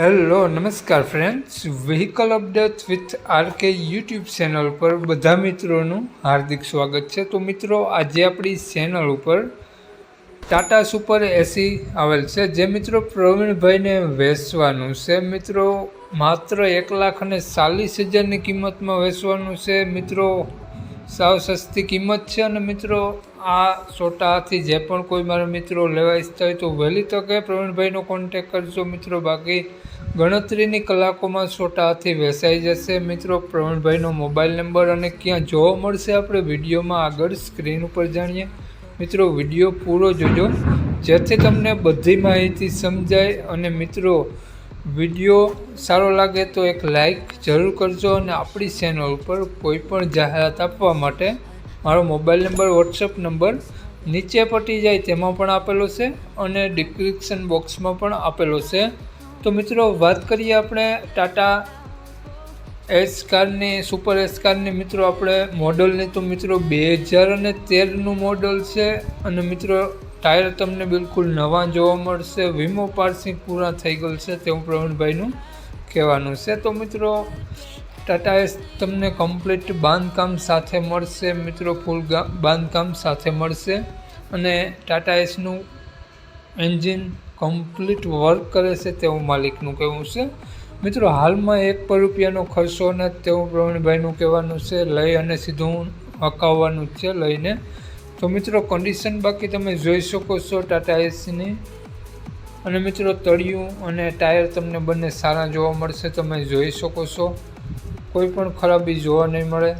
Hello, નમસ્કાર friends vehicle update with RK YouTube channel પર બધા મિત્રોનું હાર્દિક સ્વાગત છે. તો મિત્રો, આજે આપણી ચેનલ ઉપર ટાટા સુપર એસી આવેલ છે. જે મિત્રો પ્રવીણભાઈને વેચવાનું છે. મિત્રો, માત્ર એક લાખ અને ચાલીસ હજારની કિંમતમાં વેચવાનું છે. મિત્રો સાવ સસ્તી કિંમત છે અને મિત્રો, આ સોટાથી જે પણ કોઈ મારા મિત્રો લેવા ઈચ્છતા હોય તો વહેલી તકે પ્રવીણભાઈનો કોન્ટેક કરજો મિત્રો. બાકી ગણતરીની કલાકોમાં સોટાથી વેચાઈ જશે. મિત્રો, પ્રવીણભાઈનો મોબાઈલ નંબર અને ક્યાં જોવા મળશે આપણે વિડીયોમાં આગળ સ્ક્રીન ઉપર જાણીએ. મિત્રો, વીડિયો પૂરો જોજો. જેથી તમને બધી માહિતી સમજાય અને મિત્રો વીડિયો સારો લાગે તો એક લાઈક જરૂર કરજો અને આપણી ચેનલ ઉપર કોઈ પણ જાહેરાત આપવા માટે મારો મોબાઈલ નંબર વોટ્સઅપ નંબર નીચે પટી જાય તેમાં પણ આપેલો છે અને ડિસ્ક્રિપ્શન બોક્સમાં પણ આપેલો છે. તો મિત્રો, વાત કરીએ આપણે ટાટા એસ કારની સુપર એસ કારની મિત્રો, આપણે મોડલની તો મિત્રો બે હજાર અને તેરનું મોડલ છે અને મિત્રો ટાયર તમને બિલકુલ નવા જોવા મળશે. વીમો પાર્સિંગ પૂરા થઈ ગયેલ છે તેવું પ્રવીણભાઈનું કહેવાનું છે. તો મિત્રો ટાટા એસ તમને કમ્પ્લીટ બાંધકામ સાથે મળશે. મિત્રો ફૂલ બાંધકામ સાથે મળશે. અને ટાટા એસનું એન્જિન કમ્પ્લીટ વર્ક કરે છે તેવું માલિકનું કહેવું છે. મિત્રો, હાલમાં એક પર રૂપિયાનો ખર્ચો નથી તેવું પ્રવીણભાઈનું કહેવાનું છે. લઈ અને સીધું હકાવવાનું છે, લઈને તો મિત્રો કન્ડિશન બાકી તમે જોઈ શકો છો ટાટા એસીની અને મિત્રો, તળિયું અને ટાયર તમને બંને સારા જોવા મળશે, તમે જોઈ શકો છો. કોઈ પણ ખરાબી જોવા નહીં મળે.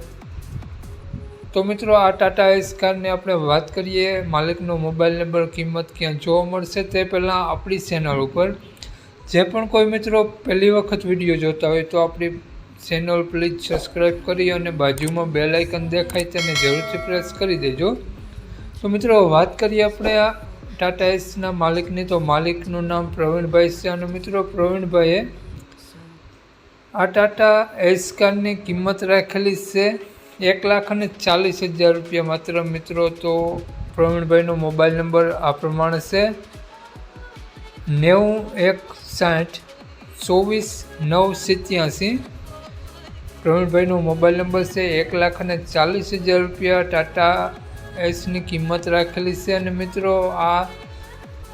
તો મિત્રો, આ ટાટા એસ કારની આપણે વાત કરીએ, માલિકનો મોબાઈલ નંબર કિંમત ક્યાં જોવા મળશે તે પહેલાં આપણી ચેનલ ઉપર. જે પણ કોઈ મિત્રો પહેલી વખત વીડિયો જોતા હોય તો આપણી ચેનલ પ્લીઝ સબસ્ક્રાઈબ કરી અને બાજુમાં બેલ આઇકન દેખાય તેને જરૂરથી પ્રેસ કરી દેજો. તો મિત્રો, વાત કરીએ આપણે આ ટાટા એસના માલિકની. તો માલિકનું નામ પ્રવીણભાઈ છે અને મિત્રો, પ્રવીણભાઈએ આ ટાટા એસ કારની કિંમત રાખેલી છે એક લાખ અને ચાલીસ હજાર રૂપિયા માત્ર. મિત્રો, તો પ્રવીણભાઈનો મોબાઈલ નંબર આ પ્રમાણે છે. નેવું એક સાઠ ચોવીસ નવ સિત્યાસી. પ્રવીણભાઈનો મોબાઈલ નંબર છે એક લાખ અને ચાલીસ હજાર રૂપિયા. ટાટા એસની કિંમત રાખેલી છે અને મિત્રો, આ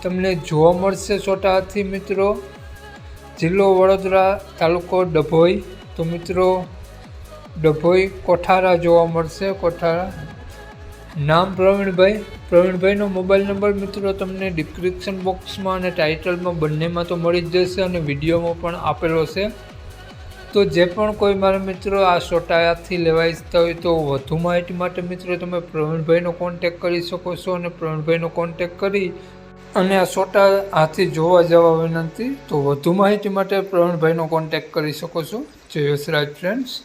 તમને જોવા મળશે છોટાથી મિત્રો. જિલ્લો વડોદરા તાલુકો ડભોઈ. તો મિત્રો, ડભોઈ કોઠારા જોવા મળશે. કોઠારા. નામ પ્રવીણભાઈ. પ્રવીણભાઈનો મોબાઈલ નંબર મિત્રો તમને ડિસ્ક્રિપ્શન બોક્સમાં અને ટાઇટલમાં બંનેમાં તો મળી જ જશે અને વિડીયોમાં પણ આપેલો છે. તો જે પણ કોઈ મારા મિત્રો આ સોટાયાથી લેવા ઈચ્છતા હોય તો વધુ માહિતી માટે મિત્રો તમે પ્રવીણભાઈનો કોન્ટેક કરી શકો છો અને પ્રવીણભાઈનો કોન્ટેક કરી અને આ સોટા હાથી જોવા જવા વિનંતી, તો વધુ માહિતી માટે પ્રવીણભાઈનો કોન્ટેક કરી શકો છો. જય યશરાજ ફ્રેન્ડ્સ